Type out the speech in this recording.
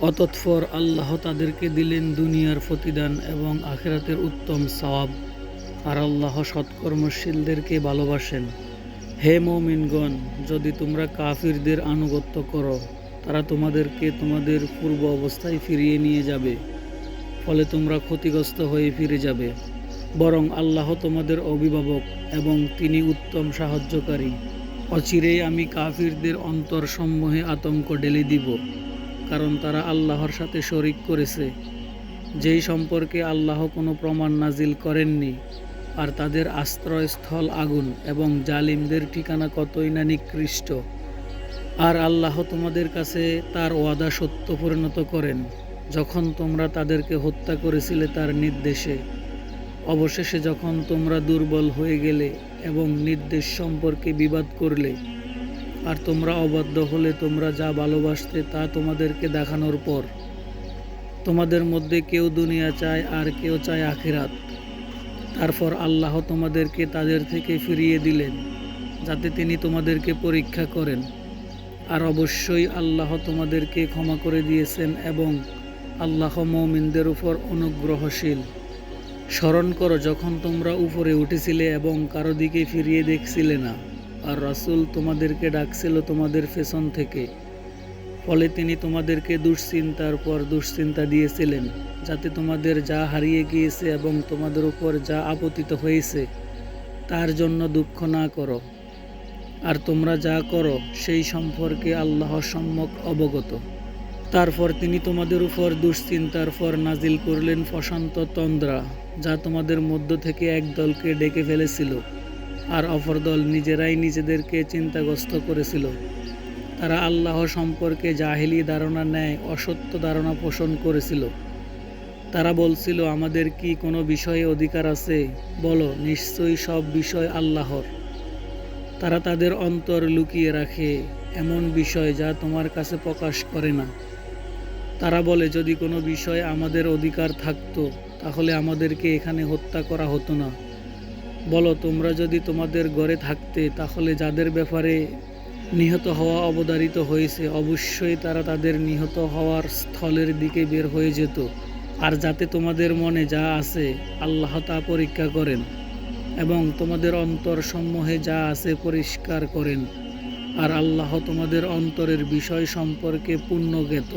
অতৎপর আল্লাহ তাদেরকে দিলেন দুনিয়ার প্রতিদান এবং আখেরাতের উত্তম সওয়াব। আর আল্লাহ সৎকর্মশীলদেরকে ভালোবাসেন। হে মমিনগণ, যদি তোমরা কাফিরদের আনুগত্য করো, তারা তোমাদেরকে তোমাদের পূর্ব অবস্থায় ফিরিয়ে নিয়ে যাবে, ফলে তোমরা ক্ষতিগ্রস্ত হয়ে ফিরে যাবে। বরং আল্লাহ তোমাদের অভিভাবক এবং তিনি উত্তম সাহায্যকারী। অচিরেই আমি কাফিরদের অন্তরসমূহে আতঙ্ক ঢেলে দিব। কারণ তারা আল্লাহর সাথে শরিক করেছে। যেই সম্পর্কে আল্লাহ কোনো প্রমাণ নাজিল করেননি, আর তাদের আশ্রয়স্থল আগুন এবং জালিমদের ঠিকানা কতই না নিকৃষ্ট। আর আল্লাহ তোমাদের কাছে তার ওয়াদা সত্য পরিণত করেন, যখন তোমরা তাদেরকে হত্যা করেছিলে তার নির্দেশে। অবশেষে যখন তোমরা দুর্বল হয়ে গেলে এবং নির্দেশ সম্পর্কে বিবাদ করলে আর তোমরা অবাধ্য হলে তোমরা যা ভালোবাসতে তা তোমাদেরকে দেখানোর পর। তোমাদের মধ্যে কেউ দুনিয়া চায় আর কেউ চায় আখিরাত। তারপর আল্লাহ তোমাদেরকে তাদের থেকে ফিরিয়ে দিলেন, যাতে তিনি তোমাদেরকে পরীক্ষা করেন। আর অবশ্যই আল্লাহ তোমাদেরকে ক্ষমা করে দিয়েছেন এবং আল্লাহ মৌমিনদের উপর অনুগ্রহশীল। স্মরণ করো, যখন তোমরা উপরে উঠেছিলে এবং কারও দিকে ফিরিয়ে দেখছিলে না আর রাসূল তোমাদেরকে ডাকছিল তোমাদের পেছন থেকে। ফলে তিনি তোমাদেরকে দুশ্চিন্তার পর দুশ্চিন্তা দিয়েছিলেন, যাতে তোমাদের যা হারিয়ে গিয়েছে এবং তোমাদের উপর যা আপতিত হয়েছে, তার জন্য দুঃখ না করো। আর তোমরা যা করো, সেই সম্পর্কে আল্লাহ সম্যক অবগত। তারপর তিনি তোমাদের উপর দুশ্চিন্তার পর নাজিল করলেন প্রশান্ত তন্দ্রা, যা তোমাদের মধ্য থেকে এক দলকে ডেকে ফেলেছিল। আর অপর দল নিজেরাই নিজেদেরকে চিন্তাগ্রস্ত করেছিল। তারা আল্লাহ সম্পর্কে জাহিলি ধারণা নেয়, অসত্য ধারণা পোষণ করেছিল। তারা বলছিল, আমাদের কি কোনো বিষয়ে অধিকার আছে? বলো, নিশ্চয়ই সব বিষয় আল্লাহর। তারা তাদের অন্তর লুকিয়ে রাখে, এমন বিষয় যা তোমার কাছে প্রকাশ করে না। তারা বলে, যদি কোনো বিষয় আমাদের অধিকার থাকতো, তাহলে আমাদেরকে এখানে হত্যা করা হতো না। বলো, তোমরা যদি তোমাদের ঘরে থাকতে, তাহলে যাদের ব্যাপারে নিহত হওয়া অবধারিত হয়েছে, অবশ্যই তারা তাদের নিহত হওয়ার স্থলের দিকে বের হয়ে যেত। আর যাতে তোমাদের মনে যা আছে, আল্লাহ তা পরীক্ষা করেন এবং তোমাদের অন্তর সমূহে যা আছে পরিষ্কার করেন। আর আল্লাহ তোমাদের অন্তরের বিষয় সম্পর্কে পূর্ণ জ্ঞাত